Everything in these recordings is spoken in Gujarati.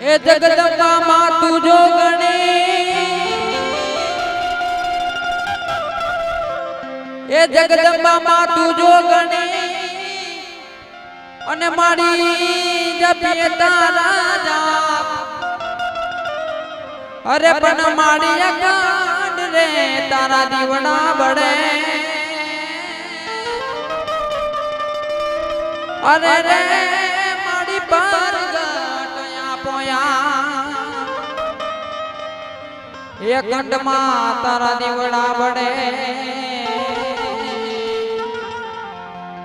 એ જગદંબા માં તું ગણે. એ જગદંબા માં તું ગણે. અને મારી જપે તારા જાપ. અરે પણ મારી અકાંડ રે, તારા દીવડા બળે. અરે રે, મારી પર એ તારા દીવડા વડે.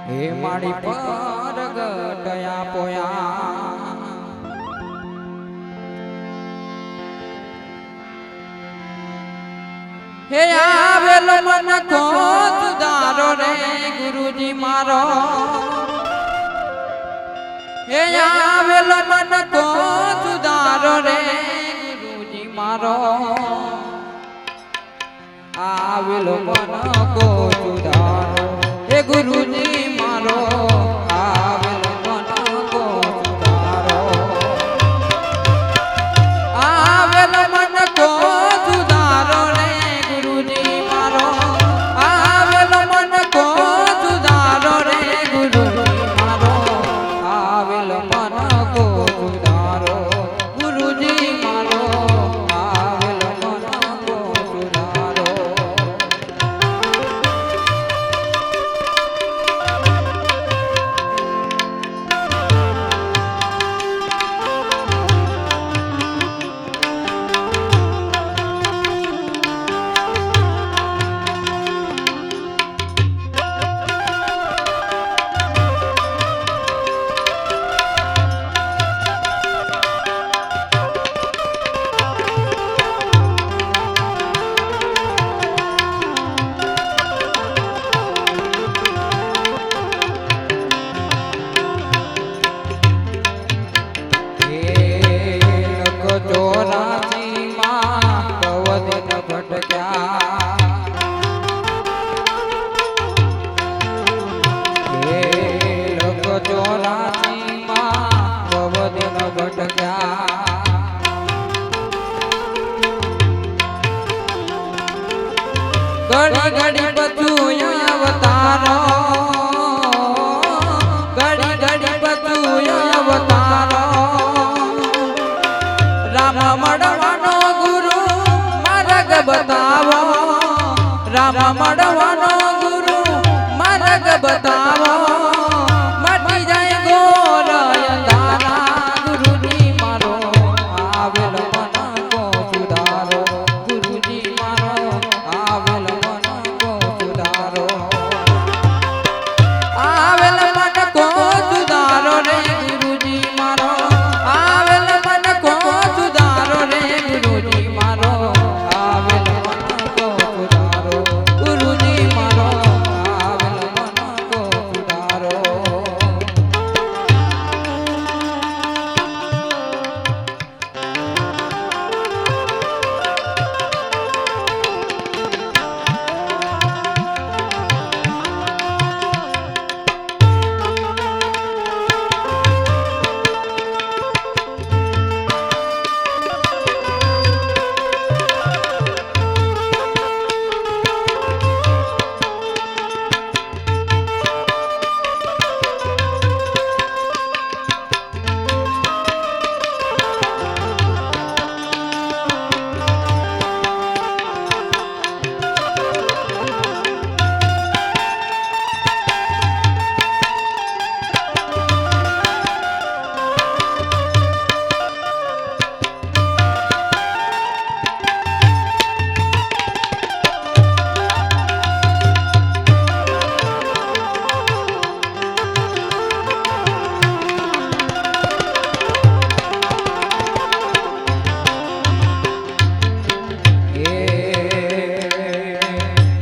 હે માડી પર ગટયા પોયા. હે આવેલો મન કો દારો રે ગુરુજી મારો. હે આવેલો મન કો મન કો સુધારો હે ગુરુજી மடம்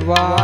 와.